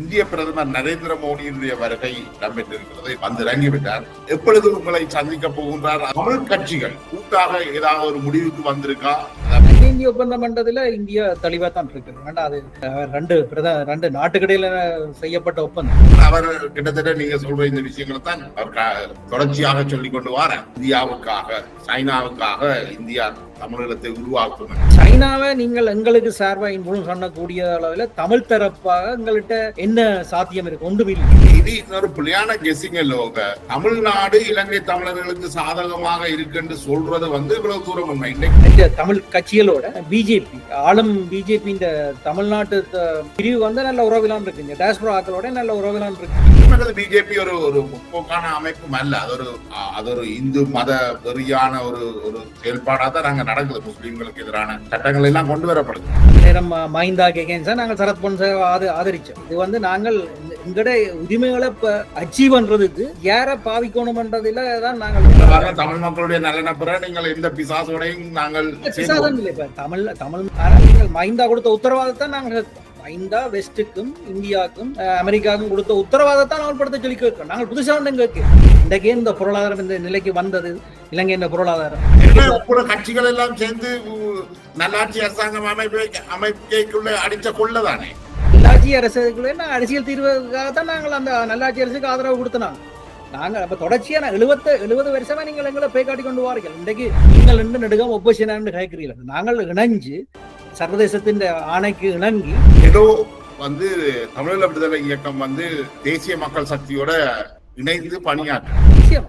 இந்திய பிரதமர் நரேந்திர மோடியினுடைய வருகை இடம்பெற்றிருக்கிறது. வந்து இறங்கிவிட்டார். எப்பொழுது உங்களை சந்திக்க போகின்றார்? தமிழ் கட்சிகள் கூட்டாக ஏதாவது ஒரு முடிவுக்கு வந்திருக்கா? இந்திய ஒப்பந்தம் பண்றதுல இந்தியா தெளிவா தான் இருக்கு வேண்டாம் அது ரெண்டு ரெண்டு நாட்டுக்கிடையில செய்யப்பட்ட ஒப்பந்தம். அவர் கிட்டத்தட்ட நீங்க சொல்ற இந்த விஷயங்களை தான் அவர் தொடர்ச்சியாக சொல்லிக் கொண்டு வார இந்தியாவுக்காக சைனாவுக்காக இந்தியா தமிழகத்தை உருவாக்கும். சைனாவை நீங்கள் எங்களுக்கு சார்பா இன்பும் சொன்னக்கூடிய அளவுல தமிழ் தரப்பாக எங்கள்கிட்ட என்ன சாத்தியம் இருக்கு? ஒன்றும் இல்லை. இது இன்னொரு புள்ளியான கெஸிங் லோக தமிழ்நாடு இலங்கை தமிழர்களுக்கு சாதகமாக இருக்குன்னு சொல்றது வந்து இவ்வளவு தூரம் உண்மை. இந்த தமிழ் கட்சிகளோட பிஜேபி ஆளும் பிஜேபி இந்த தமிழ்நாட்டு பிரிவு வந்து நல்ல உறவிலான் இருக்கு. இந்த டேஸ்பரா ஆக்களோட நல்ல உறவிலான் இருக்கு. பிஜேபி ஒரு ஒரு முற்போக்கான அமைப்பும் அல்ல. அது ஒரு அது ஒரு இந்து மத வெறியான ஒரு ஒரு செயல்பாடா தான் நாங்க நடக்குது முஸ்லிம்களுக்கு எதிரான சட்டங்கள் எல்லாம் கொண்டு வரப்படுது. நேரம் ம- மஹிந்தா கேகேன்ஸா நாங்கள் சரத் பொன்சே ஆத- ஆதரிச்சோம். இது வந்து நாங்கள் எங்கட உரிமைகளை அச்சீவ் பண்றதுக்கு யார பாவிக்கணும்ன்றதுல தான் நாங்கள் தமிழ் மக்களுடைய நலனை பெற நீங்கள் எந்த பிசாசோடையும் நாங்கள் பிசாதம் இல்லை இப்ப தமிழ் தமிழ் நீங்கள் மைந்தா கொடுத்த உத்தரவாதத்தை நாங்கள். மைந்தா வெஸ்ட்டுக்கும் இந்தியாவுக்கும் அமெரிக்காவுக்கும் கொடுத்த உத்தரவாதத்தை அமல்படுத்த சொல்லி கேட்கிறோம் நாங்கள் புதுசா ஒன்றும் கேட்கிறோம் இன்றைக்கே இந்த பொருளாதாரம் இந்த நிலைக்கு வந்தது. இலங்கை இந்த பொருளாதாரம் கூட கட்சிகள் எல்லாம் சேர்ந்து நல்லாட்சி அரசாங்கம் அமைப்பை அமைப்புக்குள்ள அடிச்ச கொள்ளதானே? நல்லாட்சி அரசுக்குள்ளே அரசியல் தீர்வுக்காக தான் நாங்கள் அந்த நல்லாட்சி அரசுக்கு ஆதரவு கொடுத்தனாங்க நாங்கள் அப்ப தொடர்ச்சியா நான் எழுபத்து எழுபது வருஷமா நீங்கள் எங்களை பே காட்டி கொண்டு வார்கள் இன்றைக்கு நீங்கள் நின்று நெடுகம் ஒப்போசிஷனான்னு கேட்கிறீர்கள் நாங்கள் இணைஞ்சு சர்வதேசத்தின் ஆணைக்கு இணங்கி ஏதோ வந்து தமிழீழ விடுதலை இயக்கம் வந்து தேசிய மக்கள் சக்தியோட இணைந்து பணியாற்று நிச்சயம்.